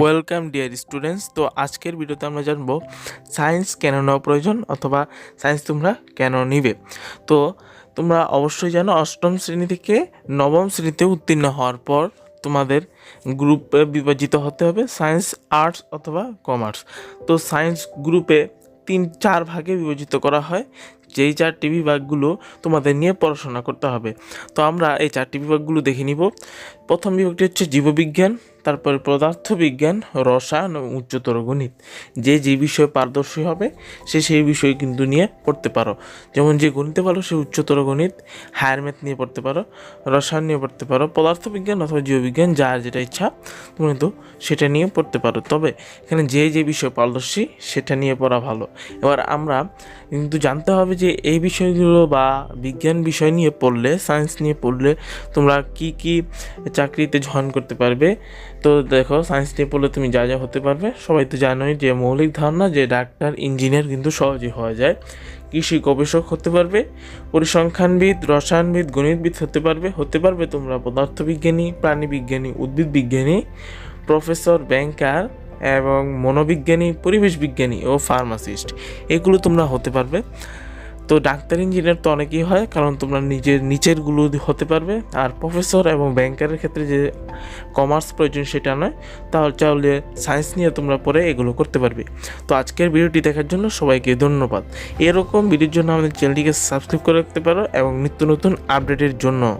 Welcome dear students তো আজকের ভিডিওতে আমরা জানব সায়েন্স কেন নেওয়া প্রয়োজন অথবা সায়েন্স তোমরা কেন নিবে? তো তোমরা অবশ্যই জানো, অষ্টম শ্রেণি থেকে নবম শ্রেণীতে উত্তীর্ণ হওয়ার পর তোমাদের গ্রুপে বিভাজিত হতে হবে সায়েন্স আর্টস অথবা কমার্স তো সায়েন্স গ্রুপে তিন, চার ভাগে বিভাজিত করা হয়। যেই চারটি বিভাগগুলো তোমাদের নিয়ে পড়াশোনা করতে হবে। তো আমরা এই চারটি বিভাগগুলো দেখে নিব। প্রথম বিভাগটি হচ্ছে জীববিজ্ঞান। তারপরে পদার্থবিজ্ঞান, রসায়ন এবং উচ্চতর গণিত। যে যে বিষয়ে পারদর্শী হবে, সে সেই বিষয় কিন্তু নিয়ে পড়তে পারো। যেমন যে গণিতে ভালো, সে উচ্চতর গণিত হায়ার ম্যাথ নিয়ে পড়তে পারো, রসায়ন নিয়ে পড়তে পারো, পদার্থবিজ্ঞান অথবা জীববিজ্ঞান যার যেটা ইচ্ছা, তুমি কিন্তু সেটা নিয়ে পড়তে পারো। তবে এখানে যে যে বিষয় পারদর্শী, সেটা নিয়ে পড়া ভালো। এবার আমরা কিন্তু জানতে হবে যে এই বিষয়গুলো বা বিজ্ঞান বিষয় নিয়ে পড়লে সায়েন্স নিয়ে পড়লে তোমরা কি কি চাকরিতে জয়েন করতে পারবে। তো দেখো সায়েন্স নিয়ে পড়লে তুমি যা যা হতে পারবে। সবাই তো জানোই যে মৌলিক ধারণা যে ডাক্তার ইঞ্জিনিয়ার কিন্তু সহজেই হওয়া যায়। কৃষি গবেষক হতে পারবে, পরিসংখ্যানবিদ, রসায়নবিদ, গণিতবিদ হতে পারবে হতে পারবে তোমরা পদার্থবিজ্ঞানী, প্রাণীবিজ্ঞানী উদ্ভিদ বিজ্ঞানী প্রফেসর ব্যাংকার এবং মনোবিজ্ঞানী, পরিবেশ বিজ্ঞানী ও ফার্মাসিস্ট। এগুলো তোমরা হতে পারবে। তো ডাক্তার, ইঞ্জিনিয়ার তো অনেকেই হয়, কারণ তোমরা নিজের, নিচেরগুলো হতে পারবে। আর প্রফেসর এবং ব্যাংকারের ক্ষেত্রে যে কমার্স প্রয়োজন সেটা নয়, তাহলে চাইলে সায়েন্স নিয়ে তোমরা পরে এগুলো করতে পারবে। তো আজকের ভিডিওটি দেখার জন্য সবাইকে ধন্যবাদ। এরকম ভিডিওর জন্য আমাদের চ্যানেলটিকে সাবস্ক্রাইব করে রাখতে পারো এবং নিত্য নতুন আপডেটের জন্য।